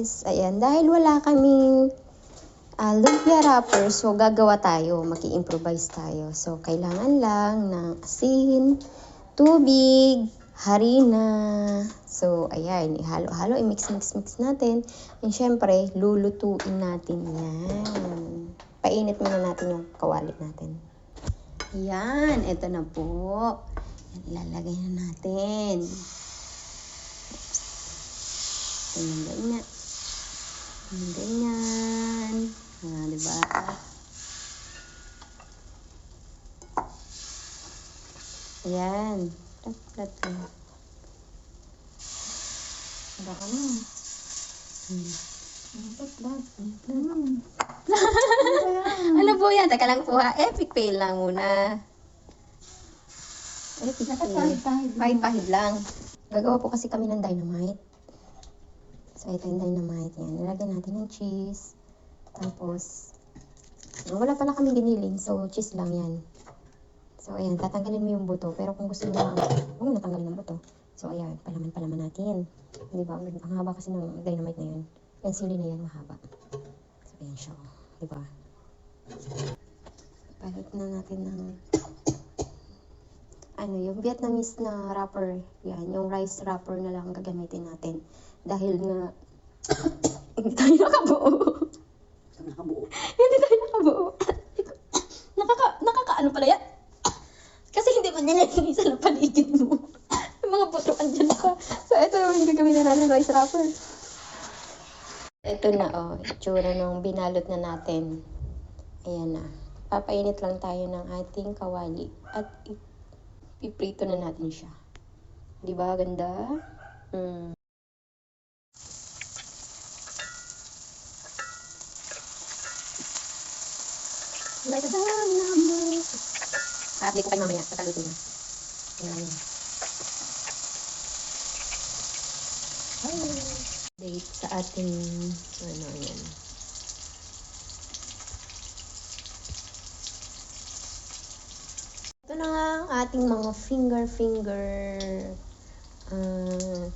guys. Ayan, dahil wala kaming uh, lumpia wrapper, so gagawa tayo, mag improvise tayo. So, kailangan lang ng asin, tubig, harina. So, ayan, ihalo-halo, i-mix-mix-mix natin. And syempre, lulutuin natin yan. Painit muna natin yung kawali natin. Yan, ito na po. Yan, ilalagay na natin. Ganyan, ganyan. Ganyan. Ah, diba? Ayan. Plat, plat, plat. Baka na. Hmm. Plat, plat, plat. ano po yan? Teka lang po ha. Epic fail lang muna. Epic fail. Pahid-pahid lang. Gagawa po kasi kami ng dynamite. So, ito yung dynamite yan. Nilagyan natin ng cheese. Tapos, wala pala kami giniling. So, cheese lang yan. So, ayan. Tatanggalin mo yung buto. Pero kung gusto mo huwag mo natanggalin ng buto. So, ayan. Palaman-palaman natin. Di ba? Ang, ang haba kasi ng dynamite na yun. Yung sili na yan, mahaba. So, ayan siya. oh. Di ba? Palit na natin ng ano, yung Vietnamese na wrapper, yan, yung rice wrapper na lang ang gagamitin natin. Dahil nga, hindi tayo nakabuo. Nakabuo. hindi tayo nakabuo. Nakaka, nakakaano pala yan? Kasi hindi mo nililinisan ang paligid mo. yung mga buto andyan pa. So, ito yung gagamitin natin rice wrapper. Ito na, oh, itsura ng binalot na natin. Ayan na. Papainit lang tayo ng ating kawali at iprito na natin siya. Di ba ganda? Mm. The number. Pa-update ko kayo mamaya. Pagkaluto na. Ayan. Date sa ating ano yan. Ito na nga ang ating mga finger-finger. Ah,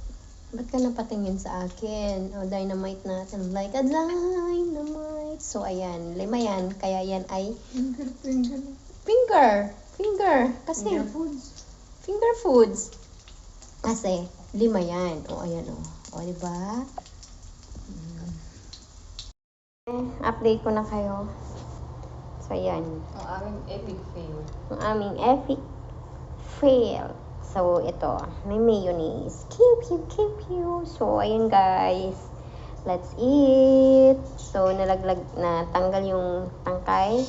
ba't ka napatingin sa akin? O, dynamite natin. Like a dynamite. So, ayan. Lima yan. Kaya yan ay Finger, finger. finger. Finger. Kasi, Finger foods. finger foods. Kasi, lima yan. O, ayan o. O, diba? Mm. Update ko na kayo. So, ayan. Ang aming epic fail. ang aming epic fail. So, ito, may mayonnaise. Pew, pew, pew, pew. So, ayun guys. Let's eat. Nalaglag na tanggal yung tangkay.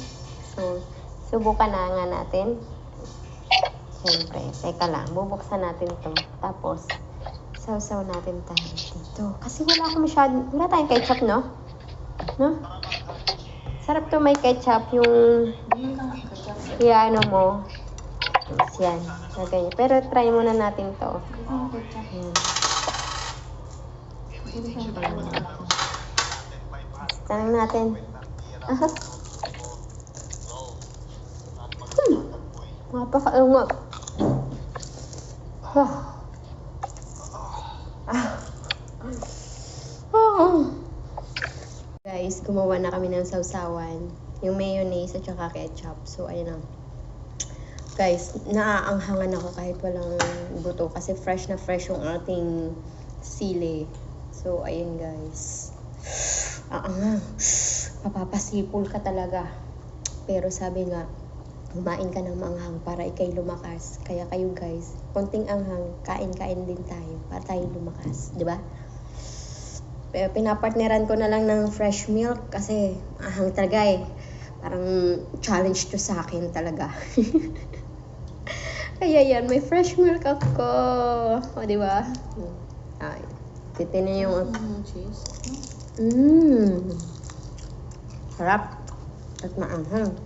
So, subukan na nga natin. Siyempre, teka lang. Bubuksan natin to. Tapos, sausaw natin tayo dito. Kasi wala akong masyado, wala tayong ketchup, no? No? Sarap to may ketchup yung kaya ano mo. Tapos yan. Ganyan. Pero try muna natin to. Hindi lang ketchup. Tanong natin. Ah. Hmm. Napakaungot. Ah. Ah. Ah. Guys, gumawa na kami ng sausawan. Yung mayonnaise at saka ketchup. So, ayun na. Guys, naaanghangan ako kahit walang buto kasi fresh na fresh yung ating sili. So, ayun guys. Aanghang. Papapasipol ka talaga. Pero sabi nga, kumain ka ng manghang para ikay lumakas. Kaya kayo guys, konting anghang, kain-kain din tayo para tayo lumakas. di ba? Pero pinapartneran ko na lang ng fresh milk kasi ahang talaga eh. Parang challenge to sa akin talaga. Kaya yan, may fresh milk ako. O, di ba? Ay, titinin yung... Mm, cheese. Mmm. Sarap. At maanghang.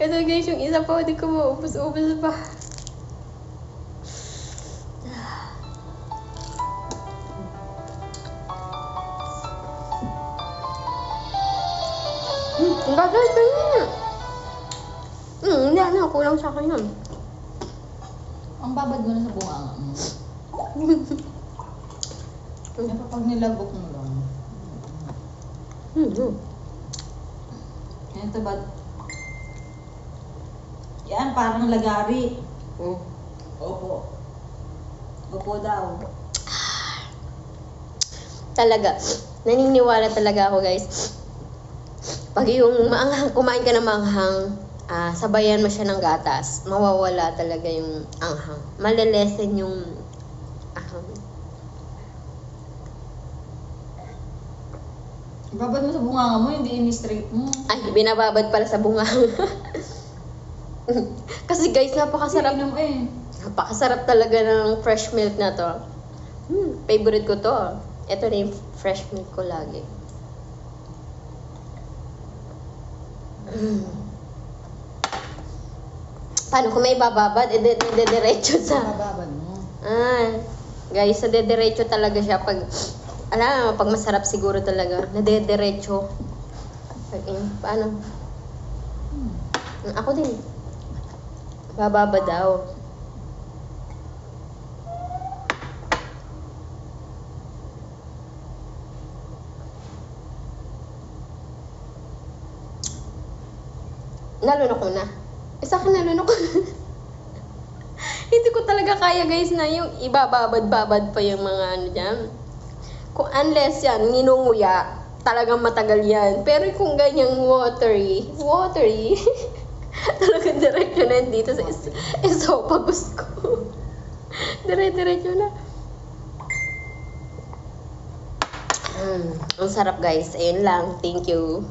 Ito guys, yung isa pa, hindi ko maubos-ubos pa. Hmm, ang bagay ko yun. Hmm, hindi, ano, kulang sa akin yun. Babad mo na sa bunga mo. Pero pag nilabok mo lang. Hmm, hmm. Yan ito ba? Yan, parang lagari. Hmm. Opo. Opo daw. Talaga, naniniwala talaga ako guys. Pag yung maanghang, kumain ka ng maanghang, ah, sabayan mo siya ng gatas, mawawala talaga yung anghang. Malilesen yung ahang. Babad mo sa bunga mo, hindi ini-straight mo. Ay, binababad pala sa bunga. Kasi guys, napakasarap. Sarap mo eh. Napakasarap talaga ng fresh milk na to. Hmm, favorite ko to. Ito na yung fresh milk ko lagi. Mm. Paano kung may bababad, edi diretso sa... Babad mo. Ah, guys, sa dediretso talaga siya pag... Alam mo, pag masarap siguro talaga, nadediretso. Eh, paano? Hmm. Mm, Ako din. Bababa daw. Nalunok ko na. Eh, sa akin nalunok Hindi ko talaga kaya guys na yung ibababad-babad pa yung mga ano dyan. Kung unless yan, nginunguya, talagang matagal yan. Pero kung ganyang watery, watery, talagang diretso na dito sa is esophagus ko. Dire-diretso na. Mm, ang sarap guys. Ayun lang. Thank you.